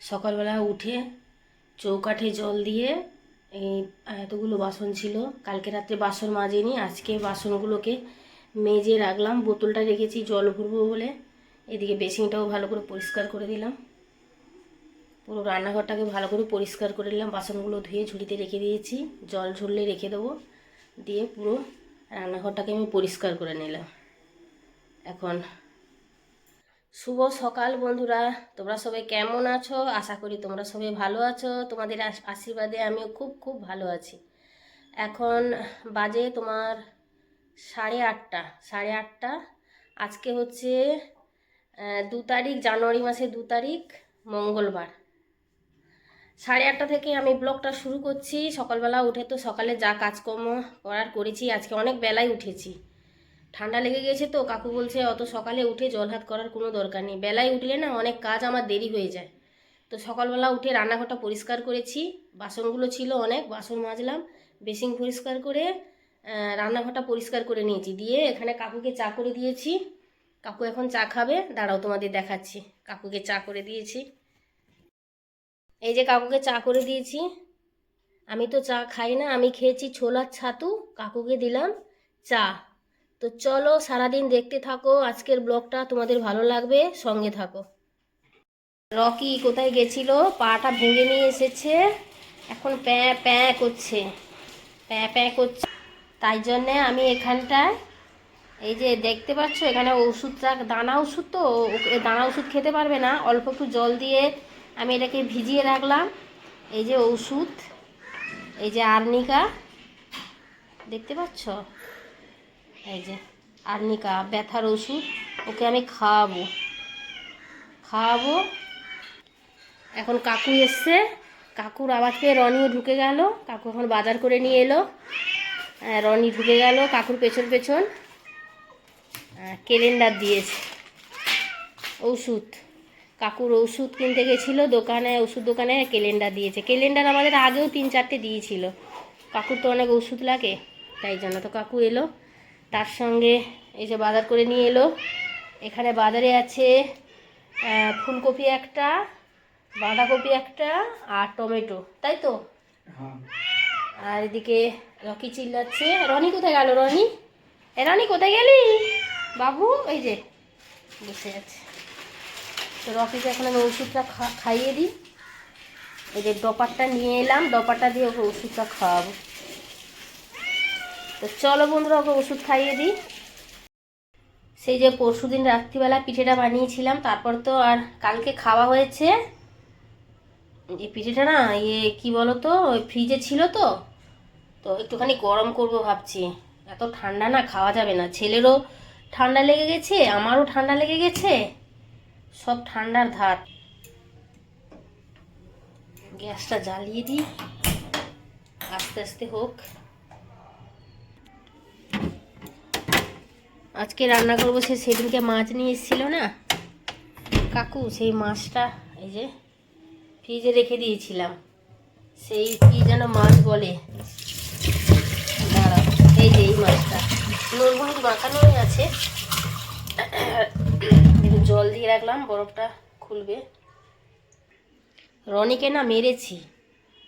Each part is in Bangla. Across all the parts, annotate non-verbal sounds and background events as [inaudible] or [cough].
সকালবেলা উঠে চৌকাঠে জল দিয়ে এই এতগুলো বাসন ছিল। কালকে রাত্রে বাসন মাজেনি, আজকে বাসনগুলোকে মেজে রাখলাম। বোতলটা রেখেছি জল ভরবো বলে। এদিকে বেসিনটাও ভালো করে পরিষ্কার করে দিলাম। পুরো রান্নাঘরটাকে ভালো করে পরিষ্কার করে নিলাম। বাসনগুলো ধুয়ে ঝুড়িতে রেখে দিয়েছি। জল ঝরলে রেখে দেবো। দিয়ে পুরো রান্নাঘরটাকে আমি পরিষ্কার করে নিলাম। এখন শুভ সকাল বন্ধুরা। তোমরা সবাই কেমন আছো? আশা করি তোমরা সবাই ভালো আছো। তোমাদের আশীর্বাদে আমিও খুব খুব ভালো আছি। এখন বাজে তোমার সাড়ে আটটা সাড়ে আটটা। আজকে হচ্ছে দু তারিখ, জানুয়ারি মাসের দু তারিখ, মঙ্গলবার। সাড়ে আটটা থেকে আমি ব্লগটা শুরু করছি। সকালবেলা উঠে তো সকালে যা কাজকর্ম করার করেছি। আজকে অনেক বেলায় উঠেছি। ঠান্ডা লেগে গেছে তো, কাকু বলছে, অত সকালে উঠে জল হাত করার কোনো দরকার নেই। বেলায় উঠলে না অনেক কাজ আমার দেরি হয়ে যায়। তো সকালবেলা উঠে রান্নাঘরটা পরিষ্কার করেছি, বাসনগুলো ছিল অনেক, বাসন মাজলাম, বেসিন পরিষ্কার করে রান্নাঘরটা পরিষ্কার করে নিয়েছি। দিয়ে এখানে কাকুকে চা করে দিয়েছি। কাকু এখন চা খাবে, দাঁড়াও তোমাদের দেখাচ্ছি। কাকুকে চা করে দিয়েছি। এই যে কাকুকে চা করে দিয়েছি। আমি তো চা খাই না, আমি খেয়েছি ছোলার ছাতু, কাকুকে দিলাম চা। তো চলো সারাদিন দেখতে থাকো, আজকের ব্লগটা তোমাদের ভালো লাগবে, সঙ্গে থাকো। রকি কোথায় গেছিল? পাটা ভেঙে নিয়ে এসেছে, এখন প্যাঁ প্যাঁ করছে, প্যাঁ প্যাঁ করছে। তাই জন্যে আমি এখানটায়, এই যে দেখতে পাচ্ছ, এখানে ওষুধটা দানা ওষুধ তো দানা ওষুধ খেতে পারবে না, অল্প একটু জল দিয়ে আমি এটাকে ভিজিয়ে রাখলাম। এই যে ওষুধ, এই যে আর্নিকা, দেখতে পাচ্ছ? এই যে আর্নিকা ব্যথার ওষুধ ওকে আমি খাওয়াবো। খাওয়াবো। এখন কাকু এসছে। কাকুর আওয়াজ পেয়ে রনিও ঢুকে গেল। কাকু এখন বাজার করে নিয়ে এলো। আহ, রনি ঢুকে গেল কাকুর পেছন পেছন। ক্যালেন্ডার দিয়েছে। ওষুধ। কাকুর ওষুধ কিনতে গেছিল দোকানে ওষুধ দোকানে ক্যালেন্ডার দিয়েছে। ক্যালেন্ডার আমাদের আগেও তিন চারটে দিয়েছিল। কাকুর তো অনেক ওষুধ লাগে তাই জন্য তো কাকু এলো। তার সঙ্গে এই যে বাজার করে নিয়ে এলো। এখানে বাজারে আছে ফুলকপি একটা বাঁধাকপি একটা আর টমেটো তাই তো? আর এদিকে রকি চিল্লাচ্ছে। রনি কোথায় গেল রনি? এ রনি কোথায় গেলি? বাবু এই যে বসে আছে। তো রকিকে এখন আমি ওষুধটা খাইয়ে দিই। এই যে ডপারটা নিয়ে এলাম ডপারটা দিয়ে ওকে ওষুধটা খাওয়াবো। তো চলো বন্ধুরা, ওকে ওষুধ খাইয়ে দিই। সেই যে পরশুদিন রাত্রিবেলা পিঠেটা বানিয়েছিলাম, তারপর তো আর কালকে খাওয়া হয়েছে। এই পিঠেটা না ইয়ে কি বলো তো ওই ফ্রিজে ছিল তো তো একটুখানি গরম করব ভাবছি। এত ঠান্ডা না, খাওয়া যাবে না। ছেলেরও ঠান্ডা লেগে গেছে, আমারও ঠান্ডা লেগে গেছে। সব ঠান্ডার ধার। গ্যাসটা জ্বালিয়ে দিই। আস্তে আস্তে হোক। আজকে রান্না করব, সে সেদিনকে মাছ নিয়ে এসেছিল না। কাকু, সেই মাছটা এই যে ফ্রিজে রেখে দিয়েছিলাম। সেই কি যেন মাছ বলে। দাঁড়াও, এই যে এই মাছটা। নুন মাখানোই আছে। একটু জল দিয়ে রাখলাম, বরফটা খুলবে। রনিকে না মেরেছি।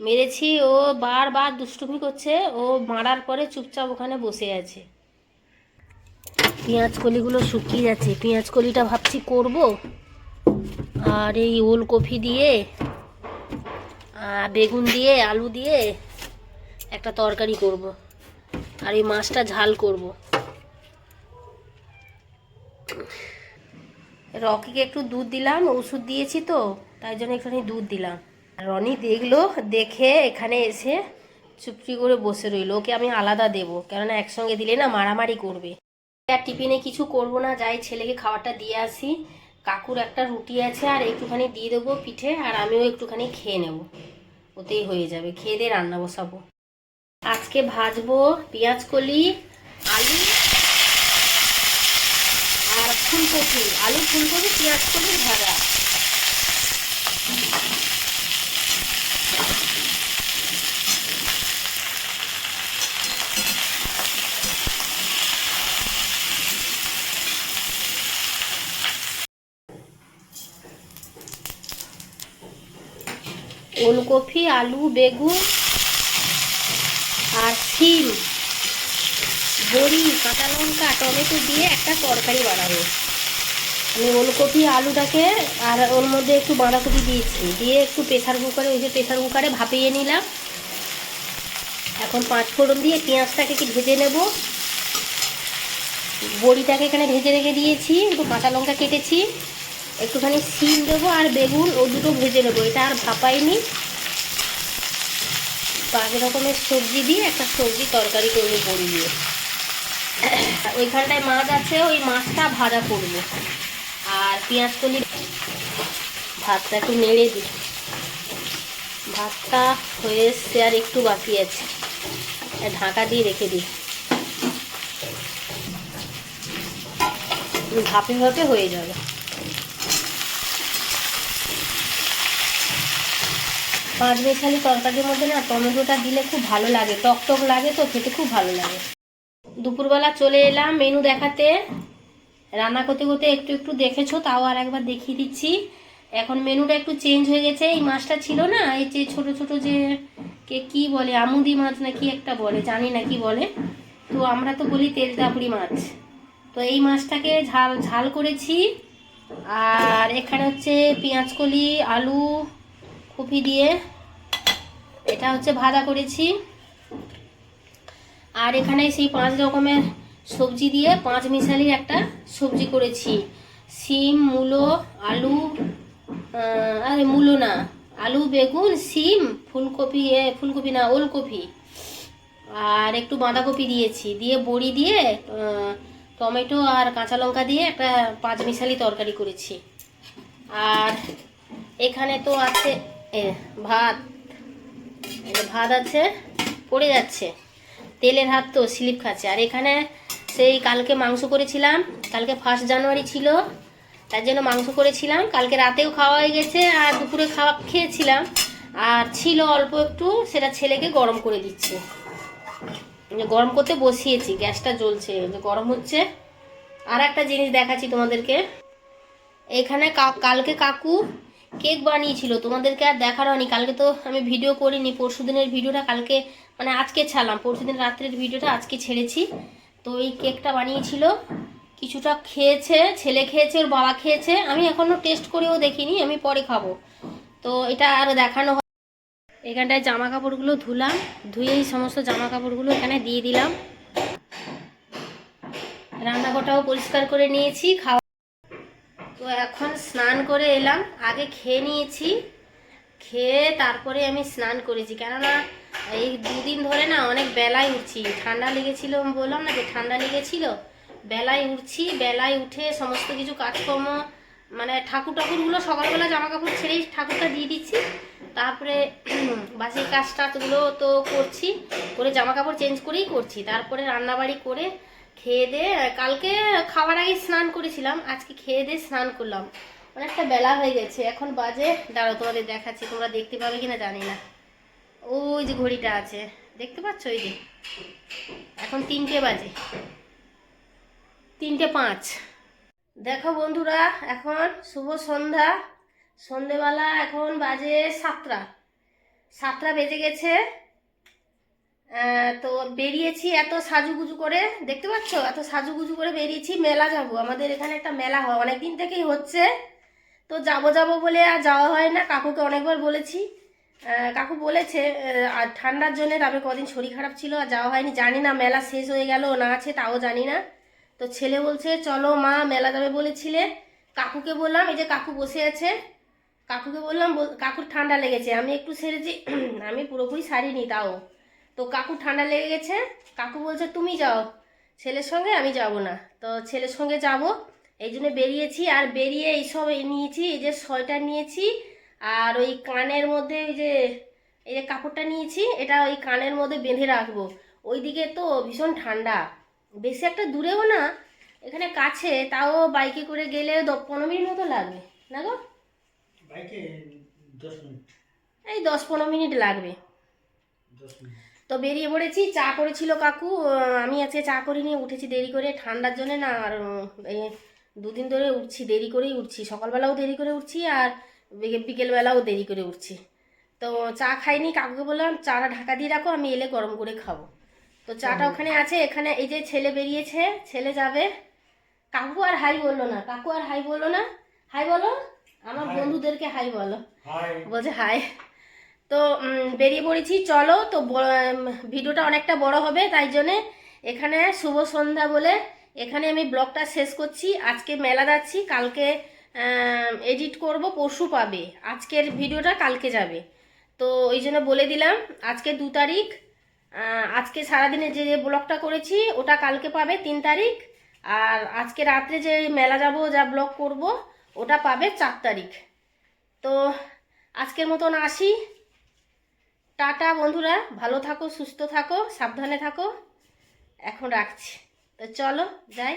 মেরেছি, ও বারবার দুষ্টুমি করছে, ও মারার পরে চুপচাপ ওখানে বসে আছে। পেঁয়াজ কলিগুলো শুকিয়ে যাচ্ছে। পেঁয়াজ কলিটা ভাবছি করব। আর এই ওলকপি দিয়ে বেগুন দিয়ে, আলু দিয়ে একটা তরকারি করব। আর এই মাছটা ঝাল করব। রকিকে একটু দুধ দিলাম, ওষুধ দিয়েছি তো, তাই জন্য একটুখানি দুধ দিলাম। রনি দেখল, দেখে এখানে এসে চুপটি করে বসে রইল। ওকে আমি আলাদা দেবো, কেননা একসঙ্গে দিলে না মারামারি করবে। আর টিফিনে কিছু করব না, যাই ছেলেকে খাবারটা দিয়ে আসি। কাকুর একটা রুটি আছে, আর একটুখানি দিয়ে দেবো পিঠে, আর আমিও একটুখানি খেয়ে নেব। ওতেই হয়ে যাবে, খেয়ে দিয়ে রান্না বসাবো। আজকে ভাজবো পেঁয়াজ কলি, আলু আর ফুলকপি। আলু, ফুলকপি, পেঁয়াজ কলি, ভাজা। ওলকপি আলু, বেগুন আর শিম, বড়ি, কাঁচা লঙ্কা, টমেটো দিয়ে একটা তরকারি বানাবো। আমি ওলকপি, আলুটাকে আর ওর মধ্যে একটু বাঁধাকপি দিয়েছি। দিয়ে একটু প্রেসার কুকারে, ওই যে প্রেসার কুকারে ভাপিয়ে নিলাম। এখন পাঁচ ফোড়ন দিয়ে পেঁয়াজটাকে কি ভেজে নেব। বড়িটাকে এখানে ভেজে রেখে দিয়েছি, একটু কাঁচা লঙ্কা কেটেছি। একটুখানি সিম দেবো আর বেগুন, ও দুটো ভেজে নেব। এটা আর ভাপাইনি। পাঁচ রকমের সবজি দিয়ে একটা সবজি তরকারি করব বড়ি দিয়ে। ওইখানটায় মাছ আছে, ওই মাছটা ভাজা করব। আর পেঁয়াজ কলি ভাতটা একটু নেড়ে দিই। ভাতটা হয়ে এসছে আর একটু বাকি আছে। ঢাকা দিয়ে রেখে দিই। ভাপে ভাপে হয়ে যাবে। পাঁচ মেশালি তরকারির মধ্যে না টমেটোটা দিলে খুব ভালো লাগে, টক টক লাগে তো, খেতে খুব ভালো লাগে। দুপুরবেলা চলে এলাম মেনু দেখাতে। রান্না করতে করতে একটু একটু দেখেছ, তাও আর একবার দেখিয়ে দিচ্ছি। এখন মেনুটা একটু চেঞ্জ হয়ে গেছে, এই মাছটা ছিল না, এই যে ছোট ছোট যে কে কি বলে, আমুদি মাছ না কি একটা বলে, জানি না কি বলে। তো আমরা তো বলি তেলটাপুরি মাছ। তো এই মাছটাকে ঝাল ঝাল করেছি। আর এখানে হচ্ছে পেঁয়াজ কলি আলু কপি দিয়ে এটা হচ্ছে ভাজা করেছি। আর এখানে সেই পাঁচ রকমের সবজি দিয়ে পাঁচ মিশালির একটা সবজি করেছি। সিম মূলো, আলু আরে মূলো না, আলু, বেগুন সিম ফুলকপি ফুলকপি না, ওলকপি। আর একটু বাঁধাকপি দিয়েছি, দিয়ে বড়ি দিয়ে টমেটো আর কাঁচা লঙ্কা দিয়ে একটা পাঁচ মিশালি তরকারি করেছি। আর এখানে তো আছে ভাত। ভাত আছে, পড়ে যাচ্ছে। তেলের হাত তো স্লিপ খাচ্ছে। আর এখানে সেই কালকে মাংস করেছিলাম, কালকে ফার্স্ট জানুয়ারি ছিল, তার জন্য মাংস করেছিলাম। কালকে রাতেও খাওয়া হয়ে গেছে, আর দুপুরে খাওয়া খেয়েছিলাম। আর ছিল অল্প একটু, সেটা ছেলেকে গরম করে দিচ্ছি। গরম করতে বসিয়েছি, গ্যাসটা জ্বলছে গরম হচ্ছে। আর একটা জিনিস দেখাচ্ছি তোমাদেরকে। এখানে কালকে কাকু কেক বানিয়েছিল, তোমাদেরকে আর দেখানো হয়নি। কালকে তো আমি ভিডিও করিনি পরশু দিনের ভিডিওটা কালকে মানে আজকে ছাড়লাম। পরশু দিন রাত্রের ভিডিওটা আজকে ছেড়েছি। তো এই কেকটা বানিয়েছিল, কিছুটা খেয়েছে, ছেলে খেয়েছে, ওর বাবা খেয়েছে। আমি এখনও টেস্ট করেও দেখিনি, আমি পরে খাব। তো এটা আর দেখানো এখানটায় জামা কাপড়গুলো ধুলাম, ধুয়ে এই সমস্ত জামা কাপড়গুলো এখানে দিয়ে দিলাম। রান্নাঘরটাও পরিষ্কার করে নিয়েছি, খাওয়া তো এখন স্নান করে এলাম। আগে খেয়ে নিয়েছি। খেয়ে তারপরে আমি স্নান করেছি। কেননা এই দুদিন ধরে না অনেক বেলায় উঠছি। ঠান্ডা লেগেছিল বললাম না যে ঠান্ডা লেগেছিল। বেলায় উঠছি, বেলায় উঠে সমস্ত কিছু কাজকর্ম মানে ঠাকুর ঠাকুরগুলো সকালবেলা জামা কাপড় ছেড়েই ঠাকুরটা দিয়ে দিচ্ছি। তারপরে [clears throat] বাসি কাজ টাজগুলো তো করছি, করে জামা কাপড় চেঞ্জ করেই করছি। তারপরে রান্নাবাড়ি করে খেয়ে দিয়ে কালকে খাওয়ার আগে স্নান করেছিলাম, আজকে খেয়ে দিয়ে স্নান করলাম। অনেকটা বেলা হয়ে গেছে, এখন বাজে। দাঁড়ো তোমাদের দেখাচ্ছি, তোমরা দেখতে পাবে কিনা জানি না। ওই যে ঘড়িটা আছে, দেখতে পাচ্ছ ওই যে? এখন তিনটে বাজে। তিনটে পাঁচ। দেখো বন্ধুরা, এখন শুভ সন্ধ্যা। সন্ধেবেলা এখন বাজে সাতটা। সাতটা বেজে গেছে। তো বেরিয়েছি এত সাজুগুজু করে, দেখতে পাচ্ছ? এত সাজুগুজু করে বেরিয়েছি, মেলা যাব। আমাদের এখানে একটা মেলা হয় অনেক দিন থেকেই হচ্ছে। তো যাব যাব বলে আর যাওয়া হয় না। কাকুকে অনেকবার বলেছি। কাকু বলেছে আর ঠান্ডার জন্য তবে কদিন শরীর খারাপ ছিল আর যাওয়া হয়নি। জানি না, মেলা শেষ হয়ে গেল, না আছে তাও জানি না। তো ছেলে বলছে, চলো মা, মেলা যাবে বলেছিলে। কাকুকে বললাম, এই যে কাকু বসে আছে। কাকুকে বললাম বল- কাকুর ঠান্ডা লেগেছে। আমি একটু সেরেছি, [clears throat] আমি পুরোপুরি সারিনি তাও। তো কাকু ঠান্ডা লেগে গেছে। কাকু বলছে তুমি যাও। ছেলের সঙ্গে আমি যাব না। তো ছেলের সঙ্গে যাব। এই জন্য বেরিয়েছি। আর বেরিয়ে এইসব এই নিয়েছি এই যে সোয়েটার নিয়েছি আর ওই কানের মধ্যে ওই যে এই যে কাপড়টা নিয়েছি এটা ওই কানের মধ্যে বেঁধে রাখব। ওইদিকে তো ভীষণ ঠান্ডা। বেশি একটা দূরেও না এখানে কাছে তাও বাইকে করে গেলে পনেরো মিনিট মতো লাগবে না গো? বাইকে দশ মিনিট। এই দশ পনেরো মিনিট লাগবে। দশ মিনিট। তো বেরিয়ে পড়েছি চা করেছিল কাকু। আমি আজকে চা করিনি উঠেছি দেরি করে। ঠান্ডার জন্য না আর দুদিন ধরে উঠছি দেরি করেই উঠছি। সকালবেলাও দেরি করে উঠছি আর বিকেলবেলাও দেরি করে উঠছি। তো তো চা খাইনি কাকুকে বললাম চাটা ঢাকা দিয়ে রাখো আমি এলে গরম করে খাব। তো চাটা ওখানে আছে এখানে এই যে ছেলে বেরিয়েছে ছেলে যাবে। কাকু আর হাই বলল না কাকু আর হাই বলল না। হাই বলো আমার বন্ধুদেরকে হাই বলো। বলছে হাই। তো বেরিয়ে পড়েছি। চলো, তো ভিডিওটা অনেকটা বড় হবে, তাই জন্যে এখানে শুভ সন্ধ্যা বলে এখানে আমি ব্লগটা শেষ করছি। আজকে মেলা যাচ্ছি, কালকে এডিট করব, পরশু পাবে। আজকের ভিডিওটা কালকে যাবে। তো, ওই জন্য বলে দিলাম, আজকে দু তারিখ আজকে সারাদিনে যে যে ব্লগটা করেছি, ওটা কালকে পাবে তিন তারিখ। আর আজকে রাত্রে যে মেলা যাব, যা ব্লগ করব, ওটা পাবে চার তারিখ। তো, আজকের মতন আসি। টাটা বন্ধুরা ভালো থাকো সুস্থ থাকো সাবধানে থাকো। এখন রাখছি। তো চলো যাই।